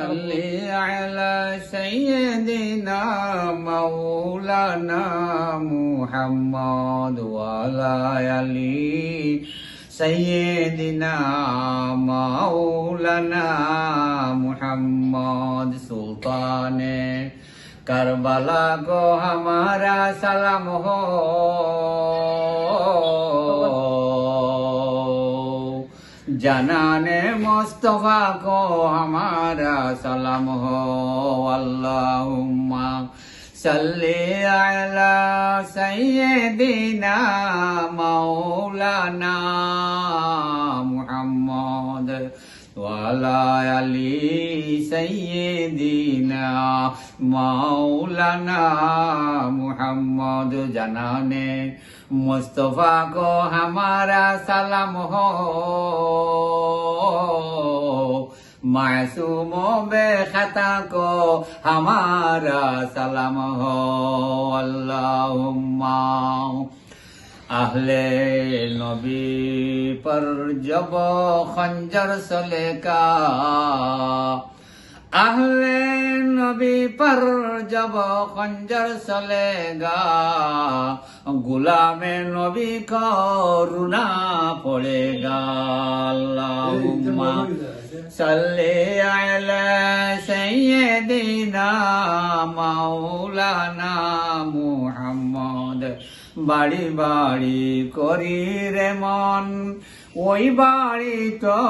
صل على سيدنا مولانا محمد وعلى آله سيدنا مولانا محمد سلطان کربلا کو ہمارا سلام ہو۔ জানানে মোস্তফা কো হামারা সালাম হো আল্লাহুম্মা সাল্লি আলা সাইয়্যিদিনা মাওলানা মুহাম্মদ وعلى آل سيدنا مولانا محمد جنانے مصطفیٰ کو ہمارا سلام ہو معصوموں بے خطا کو ہمارا سلام ہو اللہم اہل نبی پر جب خنجر سلیکا اہل نبی پر جب خنجر سلے گا غلام نبی کا رونا پڑے گا اللہ صلی علی سیدنا مولانا محمد বাড়ি বাড়ি করি রে মন, ওই বাড়ি তো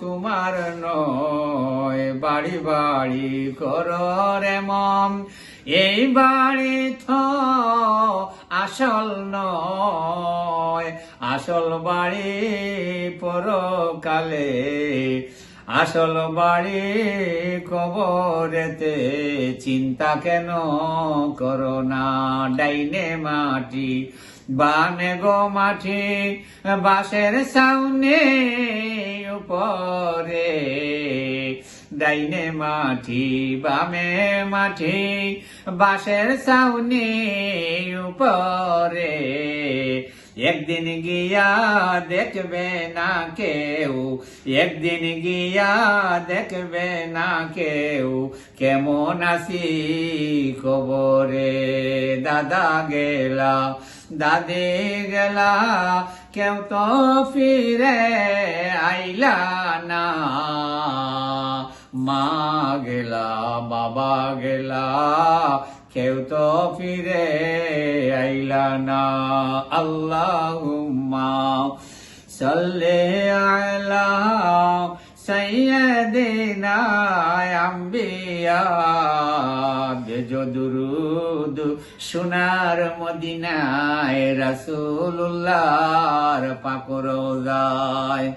তোমার নয়। বাড়ি বাড়ি কর রে মন, এই বাড়ি তো আসল নয়। আসল বাড়ি পরকালে আসল বাড়ি কবরেতে চিন্তা কেন করো না? ডাইনে মাটি, বানে গো মাটি, বাঁশের সাউনে উপরে। ডাইনে মাটি, বামে মাটি, বাঁশের সাউনি উপরে। একদিন গিয়া দেখবে না কেউ একদিন গিয়া দেখবে না কেউ কেমন আছি খবরে দাদা গেলা দাদি গেলা কেউ তো ফিরে আইলা না মা গেলা বাবা গেলা কেউ তো ফিরে আইলা না। আল্লাহুম্মা সাল্লি আলা সোনার মদিনায় রাসূলুল্লাহর পাক রোজায়।